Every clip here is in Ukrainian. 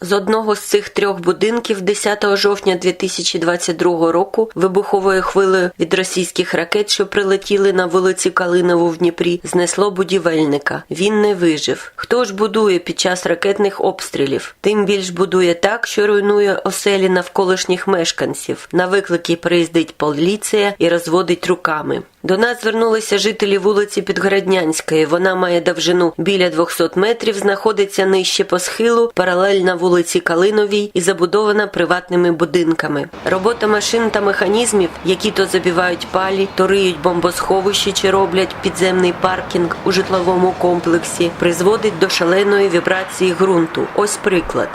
З одного з цих трьох будинків 10 жовтня 2022 року вибуховою хвилею від російських ракет, що прилетіли на вулиці Калинову в Дніпрі, знесло будівельника. Він не вижив. Хто ж будує під час ракетних обстрілів? Тим більш будує так, що руйнує оселі навколишніх мешканців. На виклики приїздить поліція і розводить руками. До нас звернулися жителі вулиці Підгороднянської. Вона має довжину біля 200 метрів, знаходиться нижче по схилу, паралельна вулиці Калиновій і забудована приватними будинками. Робота машин та механізмів, які то забивають палі, то риють бомбосховищі чи роблять підземний паркінг у житловому комплексі, призводить до шаленої вібрації ґрунту. Ось приклад.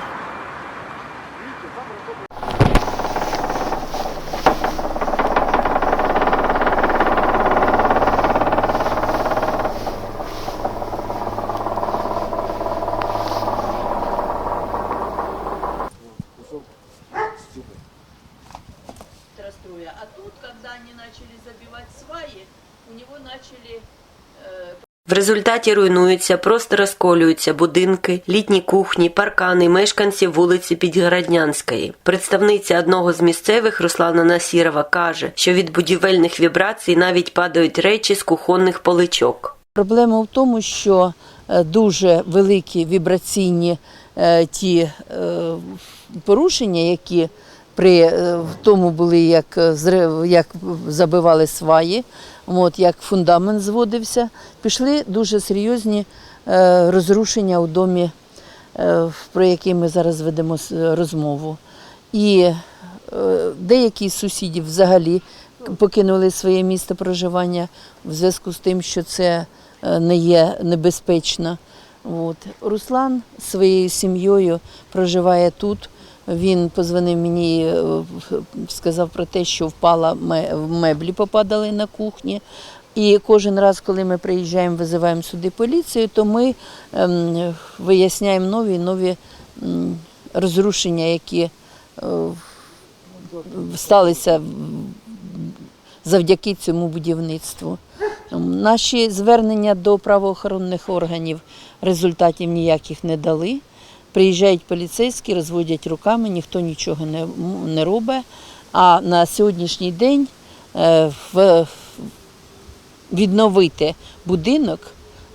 В результаті руйнуються, просто розколюються будинки, літні кухні, паркани мешканців вулиці Підгороднянської. Представниця одного з місцевих Руслана Насірова каже, що від будівельних вібрацій навіть падають речі з кухонних поличок. Проблема в тому, що е, дуже великі вібраційні е, ті е, порушення, які при е, в тому були, як, е, як забивали сваї, от, як фундамент зводився, пішли дуже серйозні е, розрушення у домі, про який ми зараз ведемо розмову. І деякі з сусідів взагалі покинули своє місце проживання в зв'язку з тим, що це не є небезпечно. От. Руслан своєю сім'єю проживає тут. Він позвонив мені, е, сказав про те, що впала ме- меблі, попадали на кухні. І кожен раз, коли ми приїжджаємо, визиваємо сюди поліцію, то ми ем, виясняємо нові нові розрушення, які е, сталися завдяки цьому будівництву. Ем, Наші звернення до правоохоронних органів результатів ніяких не дали. Приїжджають поліцейські, розводять руками, ніхто нічого не, не робить. А на сьогоднішній день е, в, відновити будинок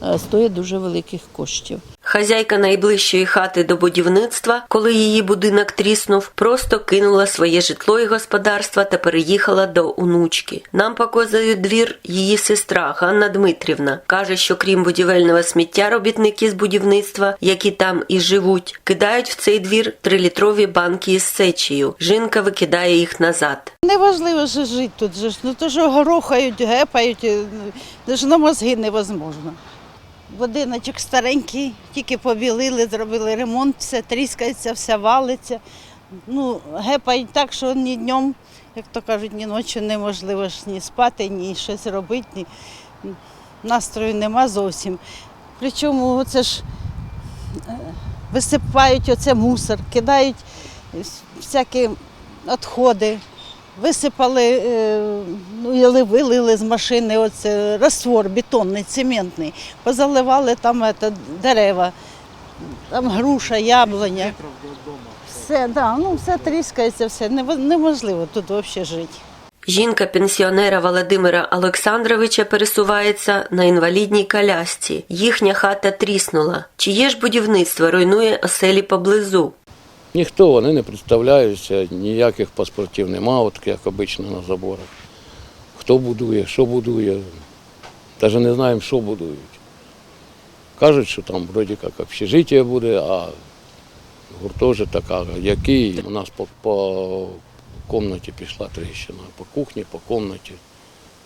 е, стоїть дуже великих коштів. Хазяйка найближчої хати до будівництва, коли її будинок тріснув, просто кинула своє житло і господарство та переїхала до онучки. Нам показує двір її сестра Ганна Дмитрівна. Каже, що крім будівельного сміття, робітники з будівництва, які там і живуть, кидають в цей двір трилітрові банки із сечею. Жінка викидає їх назад. Неважливо же жити тут ж. Ну то що горохають, гепають, ну, ж на мозги невозможно. Будиночок старенький, тільки побілили, зробили ремонт, все тріскається, все валиться. Ну, гепають так, що ні днем, як то кажуть, ні ночі неможливо ж ні спати, ні щось робити, ні настрою нема зовсім. Причому це ж е, висипають оце мусор, кидають всякі відходи. Висипали, е, ну, вилили з машини оце, раствор бетонний, цементний, позаливали там ето, дерева, там груша, яблуня. Все, да, ну, все тріскається, все. Неможливо тут взагалі жити. Жінка пенсіонера Володимира Олександровича пересувається на інвалідній колясці. Їхня хата тріснула. Чиє ж будівництво руйнує оселі поблизу? Ніхто вони не представляються, ніяких паспортів нема, от як обично на заборах. Хто будує, що будує, навіть не знаємо, що будують. Кажуть, що там вроді як общежиття буде, а гуртожиток, а який. У нас по, по кімнаті пішла тріщина, по кухні, по кімнаті.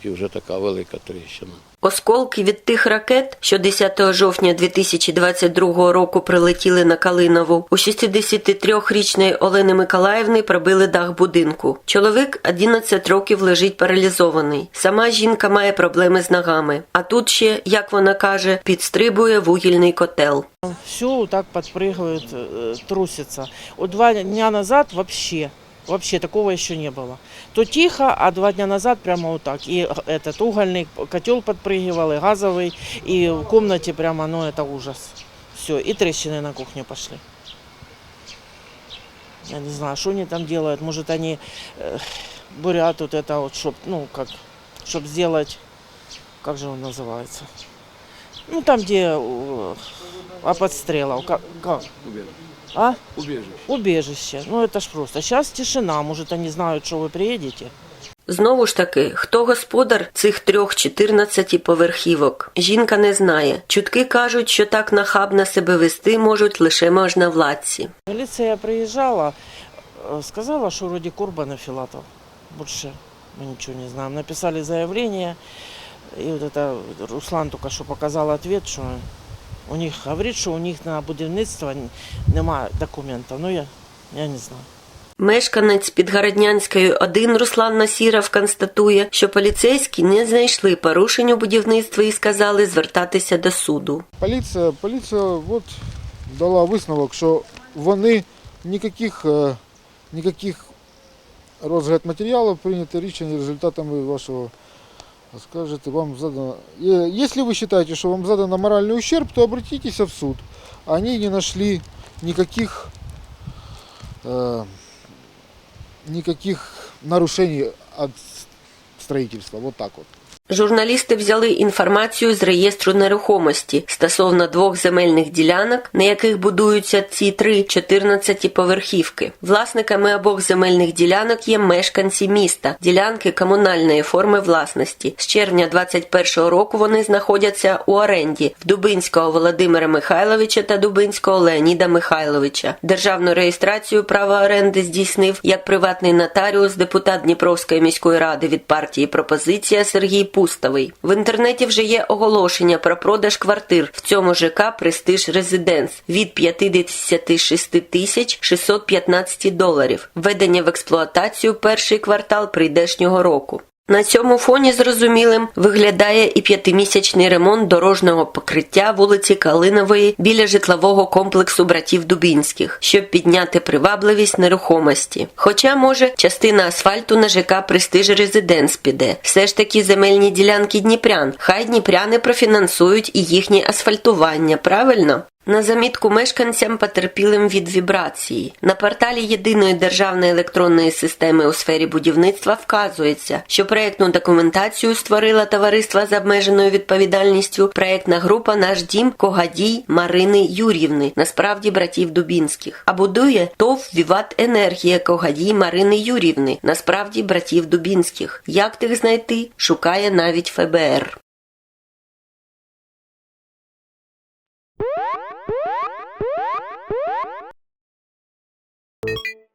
І вже така велика тріщина. Осколки від тих ракет, що 10 жовтня 2022 року прилетіли на Калинову, у 63-річної Олени Миколаївни пробили дах будинку. Чоловік 11 років лежить паралізований. Сама жінка має проблеми з ногами. А тут ще, як вона каже, підстрибує вугільний котел. Все так подпрыгивает, э, трусится. Два дня назад вообще, вообще такого еще не было. То тихо, а два дня назад прямо вот так. И этот угольный котел подпрыгивал, и газовый, и в комнате прямо, ну это ужас. Все, и трещины на кухне пошли. Я не знаю, что они там делают. Может, они э, бурят вот это вот, чтоб, ну, как, чтоб сделать, как же он называется? Ну, там, где э, а подстрелов. Как, как? А? Убіжище. Убежище. Ну, это ж просто. Сейчас тишина. Может, они знают, что вы приедете. Знову ж таки, хто господар цих трьох 14 поверхівок? Жінка не знає. Чутки кажуть, що так нахабно себе вести можуть лише можновладці. Милиция приезжала, э, сказала, что вроде Курбан и Филатов. Больше мы ничего не знаем. Написали заявление, и вот это Руслан только что показал ответ, что у них говорит, что у них на будівництво немає документов. Ну я, я не знаю. Мешканець Підгороднянської 1 Руслан Насіров констатує, що поліцейські не знайшли порушень у будівництві і сказали звертатися до суду. Поліція, поліція от дала висновок, що вони ніяких, е, ніяких розгляд матеріалів прийнято рішення результатами вашого скажете, вам задано. Е, Если вы считаете, что вам задано моральный ущерб, то обратитесь в суд. Они не нашли никаких, э, никаких нарушений от строительства. Вот так вот. Журналісти взяли інформацію з реєстру нерухомості стосовно двох земельних ділянок, на яких будуються ці три 14 поверхівки. Власниками обох земельних ділянок є мешканці міста, ділянки комунальної форми власності. З червня 21-го року вони знаходяться у оренді в Дубинського Володимира Михайловича та Дубинського Леоніда Михайловича. Державну реєстрацію права оренди здійснив як приватний нотаріус, депутат Дніпровської міської ради від партії Пропозиція Сергій Пустовий. В інтернеті вже є оголошення про продаж квартир в цьому ЖК Престиж Резиденс від 56 тисяч 615 доларів. Введення в експлуатацію перший квартал прийдешнього року. На цьому фоні зрозумілим виглядає і п'ятимісячний ремонт дорожнього покриття вулиці Калинової біля житлового комплексу братів Дубінських, щоб підняти привабливість нерухомості. Хоча, може, частина асфальту на ЖК Престиж Резиденс піде. Все ж таки земельні ділянки Дніпрян. Хай дніпряни профінансують і їхнє асфальтування, правильно? На замітку мешканцям потерпілим від вібрації. На порталі єдиної державної електронної системи у сфері будівництва вказується, що проєктну документацію створила товариство з обмеженою відповідальністю проєктна група Наш дім Когадій Марини Юрівни, насправді братів Дубінських. А будує ТОВ Віват Енергія Когадій Марини Юрівни, насправді братів Дубінських. Як тих знайти? Шукає навіть ФБР.